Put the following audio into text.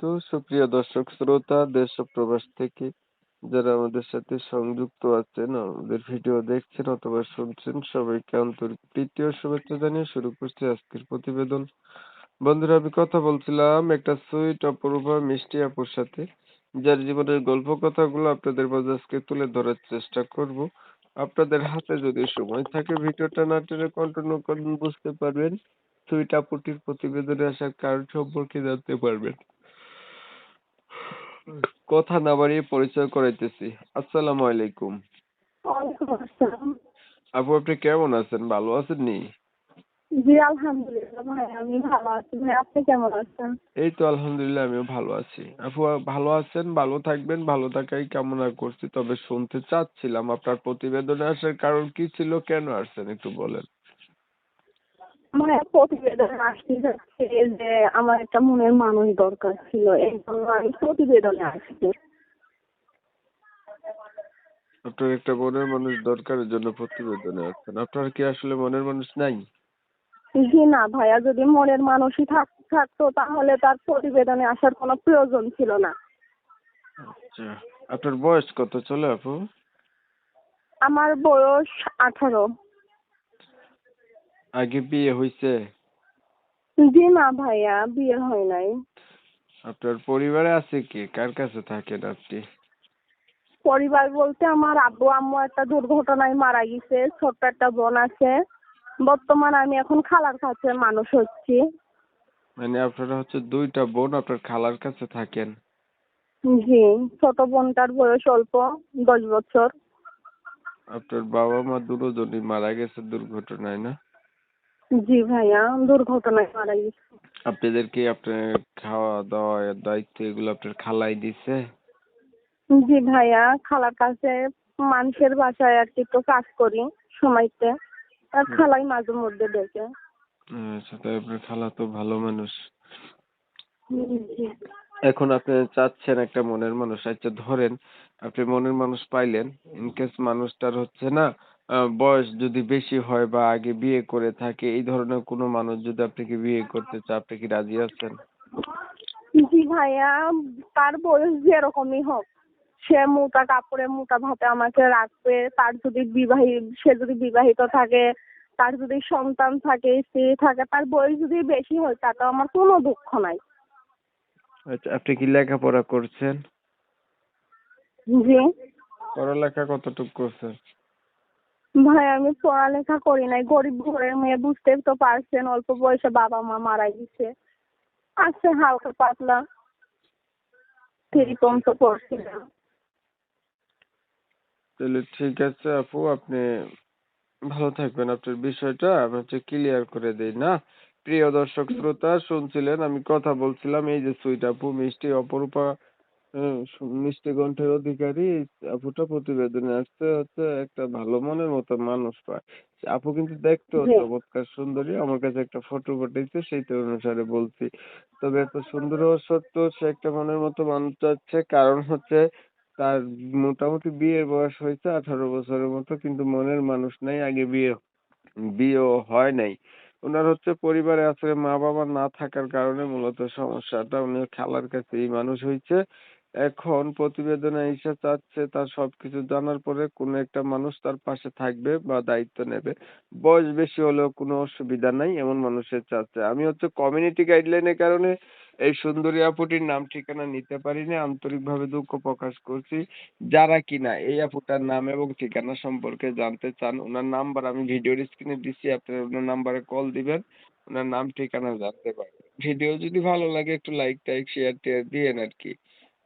তো সুপ্রিয় দর্শক, শ্রোতা দেশ ও প্রবাস থেকে যারা আমাদের সাথে সংযুক্ত আছেন, আমাদের ভিডিও দেখছেন অথবা শুনছেন, সবাইকে আন্তরিক প্রীতি ও শুভেচ্ছা জানিয়ে শুরু করছি আজকের প্রতিবেদন। বন্ধুরা, আমি কথা বলছিলাম একটা সুইট, অপরূপা মিষ্টি আপুর সাথে, যার জীবনের গল্প কথাগুলো আপনাদের মাঝে আজকে তুলে ধরার চেষ্টা করব। আপনাদের হাতে যদি সময় থাকে, ভিডিওটা না টেনে কন্টিনিউ করেন, বুঝতে পারবেন। সুইট আপুটির প্রতিবেদনে আসার কারণ সম্পর্কে জানতে পারবেন। কথা না বাড়িয়ে পরিচয় করাইতেছি। আসসালামু আলাইকুম। ওয়ালাইকুম আসসালাম। আপু আপনি কেমন আছেন? ভালো আছেন নি? জি আলহামদুলিল্লাহ ভাই আমি ভালো আছি। ভাই আপনি কেমন আছেন? এই তো আলহামদুলিল্লাহ আমিও ভালো আছি। আপু ভালো আছেন? ভালো থাকবেন ভালো থাকাই কামনা করছি। তবে শুনতে চাচ্ছিলাম আপনার প্রতিবেদনে আসার কারণ কি ছিল? কেন আসছেন একটু বলেন। মানে প্রতিবেদন আসতে যাচ্ছে যে আমার একটা মনের মানুষ দরকার ছিল এই জন্য আমি প্রতিবেদনে আসছি। আপনার একটা মনের মানুষ দরকারের জন্য প্রতিবেদনে আসছেন। আপনার কি আসলে মনের মানুষ নাই? জি না ভাইয়া যদি মনের মানুষই থাক থাকতো তাহলে তার প্রতিবেদনে আসার কোনো প্রয়োজন ছিল না। আচ্ছা আপনার বয়স কত চলে আপু? আমার বয়স আঠারো। আগে বিয়ে হয়েছে জি না ভাইয়া বিয়ে হয় নাই। আপনার পরিবারে আছে কি? কার কাছে থাকেন আপনি? পরিবার বলতে আমার আব্বু আম্মু একটা দুর্ঘটনায় মারা গেছে ছোট্ট একটা বোন আছে। বর্তমানে আমি এখন খালার কাছে মানুষ হচ্ছি। মানে আপনারা হচ্ছে দুইটা বোন আপনার খালার কাছে থাকেন? জি ছোট বোনটার বয়স অল্প দশ বছর। আপনার বাবা মা দুজনই মারা গেছে দুর্ঘটনায় না? জি ভাইয়া দুর্ঘটনায় মারা গেছে আপনাদের কি আপনার খাওয়া দাওয়া দায়িত্ব এগুলো আপনার খালাই দিছে? জি ভাইয়া খালার কাছে মানুষের বাসায় আর কি একটু কাজ করি সময়তে। আর খালাই মাঝে মধ্যে ডেকে। আচ্ছা তাই আপনার খালা তো ভালো মানুষ। জি। এখন আপনি চাচ্ছেন একটা মনের মানুষ। আচ্ছা ধরেন আপনি মনের মানুষ পাইলেন। ইনকেস মানুষটার হচ্ছে না বয়স যদি বেশি হয় বা আগে বিয়ে করে থাকে এই ধরনের কোনো মানুষ যদি আপনাকে বিয়ে করতে চায় আপনি কি রাজি আছেন? জি ভাইয়া তার বয়স যেরকমই হোক সে মোটা কাপড়ে মোটা ভাতে আমাকে রাখবে তার যদি বিবাহিত সে যদি বিবাহিত থাকে তার যদি সন্তান থাকে স্ত্রী থাকে তার বয়স যদি বেশি হয় তাতে আমার কোনো দুঃখ নাই। আচ্ছা আপনি কি লেখাপড়া করছেন? জি। পড়ালেখা কতটুকু করছেন? ভাই, আমি পড়ালেখা করি নাই। গরিব ঘরের মেয়ে বুঝতেই তো পারছেন, অল্প বয়সে বাবা মা মারা গেছে। আছে হালকা পাতলা। থ্রি পর্যন্ত পড়ছিলাম। তাহলে ঠিক আছে আপু, আপনি ভালো থাকবেন। আপনার বিষয়টা আমি হচ্ছে ক্লিয়ার করে দেই, না? প্রিয় দর্শক, শ্রোতা, শুনছিলেন, আমি কথা বলছিলাম, এই যে সুইট আপু, মিষ্টি, অপরূপা হ্যাঁ, মিষ্টি কণ্ঠের অধিকারী আপুটা প্রতিবেদনে আসছে হচ্ছে একটা ভালো মনের মতো মানুষ পায়। আপু কিন্তু দেখতেও চমৎকার সুন্দরী আমার কাছে একটা ফটো পাঠিয়েছে সেইটা অনুসারে বলছি। তবে এত সুন্দর হওয়া সত্ত্বেও সে একটা মনের মতো মানুষ চাচ্ছে কারণ হচ্ছে তার মোটামুটি বিয়ের বয়স হয়েছে আঠারো বছরের মতো কিন্তু মনের মানুষ নাই আগে বিয়ে বিয়েও হয় নাই। ওনার হচ্ছে পরিবারে আসলে মা বাবা না থাকার কারণে মূলত সমস্যাটা উনি খালার কাছেই মানুষ হয়েছে এখন প্রতিবেদনে এসে চাচ্ছে তার সবকিছু জানার পরে কোনো একটা মানুষ তার পাশে থাকবে বা দায়িত্ব নেবে। বয়স বেশি হলেও কোনো অসুবিধা নাই, এমন মানুষের চাচ্ছে। আমি হচ্ছে কমিউনিটি গাইডলাইনের কারণে এই সুন্দরী আপুটির নাম ঠিকানা নিতে পারিনি, আন্তরিকভাবে দুঃখ প্রকাশ করছি। যারা কিনা এই আপুটার নাম এবং ঠিকানা সম্পর্কে জানতে চান, ওনার নাম্বার আমি ভিডিওর স্ক্রিনে দিচ্ছি আপনারা ওনার নাম্বারে কল দিবেন, ওনার নাম ঠিকানা জানতে পারবেন। ভিডিও যদি ভালো লাগে, একটু লাইক টাইক শেয়ার টেয়ার দিয়েন আর কি।